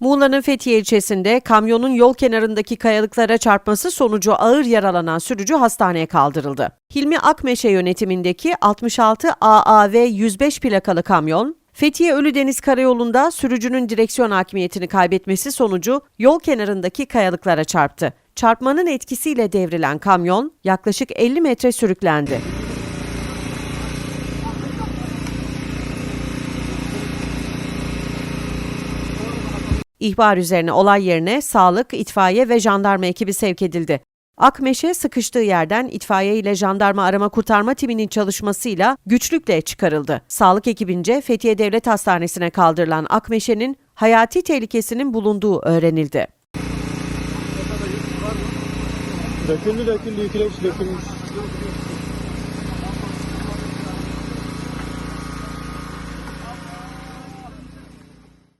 Muğla'nın Fethiye ilçesinde kamyonun yol kenarındaki kayalıklara çarpması sonucu ağır yaralanan sürücü hastaneye kaldırıldı. Hilmi Akmeşe yönetimindeki 66 AAV 105 plakalı kamyon, Fethiye Ölüdeniz Karayolu'nda sürücünün direksiyon hakimiyetini kaybetmesi sonucu yol kenarındaki kayalıklara çarptı. Çarpmanın etkisiyle devrilen kamyon yaklaşık 50 metre sürüklendi. İhbar üzerine olay yerine sağlık, itfaiye ve jandarma ekibi sevk edildi. Akmeşe sıkıştığı yerden itfaiye ile jandarma arama kurtarma timinin çalışmasıyla güçlükle çıkarıldı. Sağlık ekibince Fethiye Devlet Hastanesi'ne kaldırılan Akmeşe'nin hayati tehlikesinin bulunduğu öğrenildi. Döküldü döküldü yüklemiş dökülmüş.